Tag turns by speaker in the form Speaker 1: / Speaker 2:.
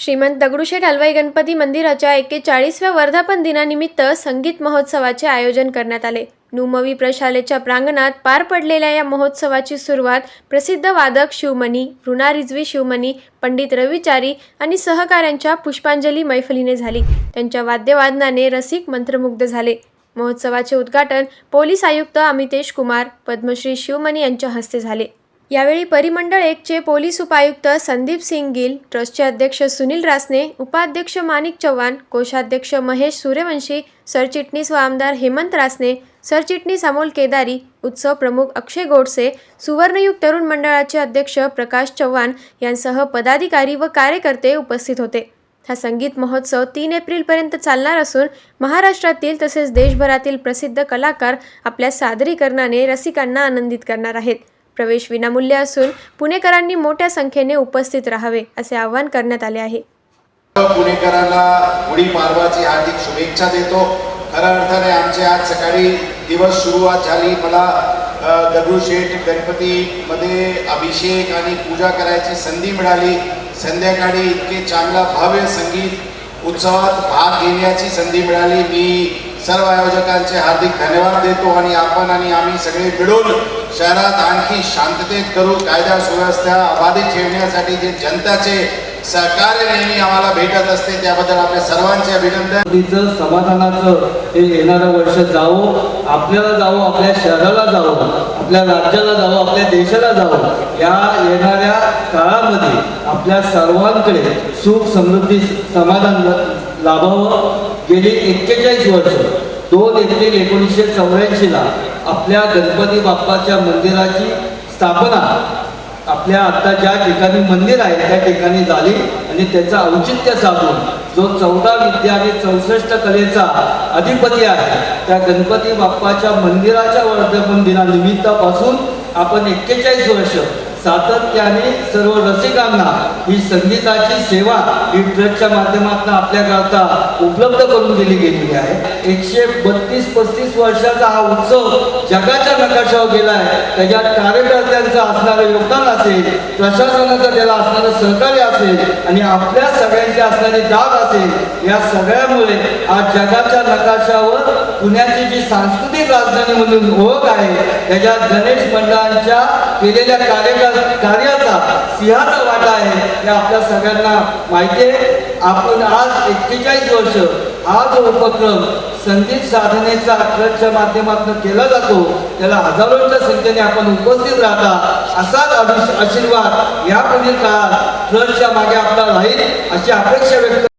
Speaker 1: श्रीमंत दगडूशेठ हलवाई गणपती मंदिराच्या एक्केचाळीसव्या वर्धापन दिनानिमित्त संगीत महोत्सवाचे आयोजन करण्यात आले. नुमवी प्रशालेच्या प्रांगणात पार पडलेल्या या महोत्सवाची सुरुवात प्रसिद्ध वादक शिवमणी मृणा रिजवी शिवमणी पंडित रविचारी आणि सहकाऱ्यांच्या पुष्पांजली मैफलीने झाली. त्यांच्या वाद्यवादनाने रसिक मंत्रमुग्ध झाले. महोत्सवाचे उद्घाटन पोलीस आयुक्त अमितेश कुमार पद्मश्री शिवमणी यांच्या हस्ते झाले. यावेळी परिमंडळ एकचे पोलीस उपायुक्त संदीप सिंग गिल ट्रस्टचे अध्यक्ष सुनील रासने उपाध्यक्ष माणिक चव्हाण कोषाध्यक्ष महेश सूर्यवंशी सरचिटणीस व आमदार हेमंत रासने सरचिटणीस अमोल केदारी उत्सव प्रमुख अक्षय गोडसे सुवर्णयुग तरुण मंडळाचे अध्यक्ष प्रकाश चव्हाण यांसह पदाधिकारी व कार्यकर्ते उपस्थित होते. हा संगीत महोत्सव तीन एप्रिलपर्यंत चालणार असून महाराष्ट्रातील तसेच देशभरातील प्रसिद्ध कलाकार आपल्या सादरीकरणाने रसिकांना आनंदित करणार आहेत. प्रवेश विनामूल्य असून पुणेकरांनी मोठ्या संख्येने उपस्थित राहावे असे आवाहन करण्यात आले आहे.
Speaker 2: पुणेकरांना गुढीपाडवाची हार्दिक शुभेच्छा देतो. खऱ्या अर्थाने आमचे आज सकाळी दिवस सुरुवात झाली. मला दगडूशेठ गणपतीमध्ये अभिषेक आणि पूजा करायची संधी मिळाली. संध्याकाळी इतके चांगला भव्य संगीत उत्सवात भाग घेण्याची संधी मिळाली. मी सर्व आयोजकांचे हार्दिक धन्यवाद देतो आणि आपण आणि आम्ही सगळे मिळून शहरात आणखी शांततेत करू कायदा सुव्यवस्था अबाधित ठेवण्यासाठी जे जनताचे सहकार्य नेहमी आम्हाला भेटत असते त्याबद्दल आपल्या सर्वांचे अभिनंदन.
Speaker 3: तिचं समाधानाचं हे येणारं वर्ष जावो आपल्याला जावं आपल्या शहराला जावं आपल्या राज्याला जावं आपल्या देशाला जावं या येणाऱ्या काळामध्ये आपल्या सर्वांकडे सुख समृद्धी समाधान लाभावं. गेली एक्केचाळीस वर्ष दोन एप्रिल एकोणीसशे चौऱ्याऐंशीला आपल्या गणपती बाप्पाच्या मंदिराची स्थापना. आपल्या आता ज्या ठिकाणी मंदिर आहे त्या ठिकाणी झाली आणि त्याचं औचित्य साधून जो चौदा विद्या आणि चौसष्ट कलेचा अधिपती आहे त्या गणपती बाप्पाच्या मंदिराच्या वर्धापन दिनानिमित्तापासून आपण एक्केचाळीस वर्ष सातत्याने सर्व रसिकांना ही संगीताची सेवा ही ट्रस्टच्या माध्यमातून आपल्याकरता उपलब्ध करून दिली गेलेली आहे. एकशे बत्तीस पस्तीस वर्षाचा हा उत्सव जगाच्या नकाशावर गेला आहे त्याच्यात कार्यकर्त्यांचं असणारं योगदान असेल प्रशासनाचं त्याला असणारं सहकार्य असेल आणि आपल्या सगळ्यांची असणारी दाद असेल या सगळ्यामुळे आज जगाच्या नकाशावर पुण्याची जी सांस्कृतिक राजधानी म्हणून ओळख आहे त्याच्यात गणेश मंडळांच्या केलेल्या कार्य कार्याचा सिंहाचा आहे हे आपल्या सगळ्यांना माहिती आहे. आपण आज एक्केचाळीस वर्ष हा जो उपक्रम संगीत साधनेचा ट्रस्टच्या माध्यमातून केला जातो. त्याला हजारोच्या संख्येने आपण उपस्थित राहता असाच आशीर्वाद यापुढील काळात ट्रस्टच्या मागे आपला राहील अशी अपेक्षा व्यक्त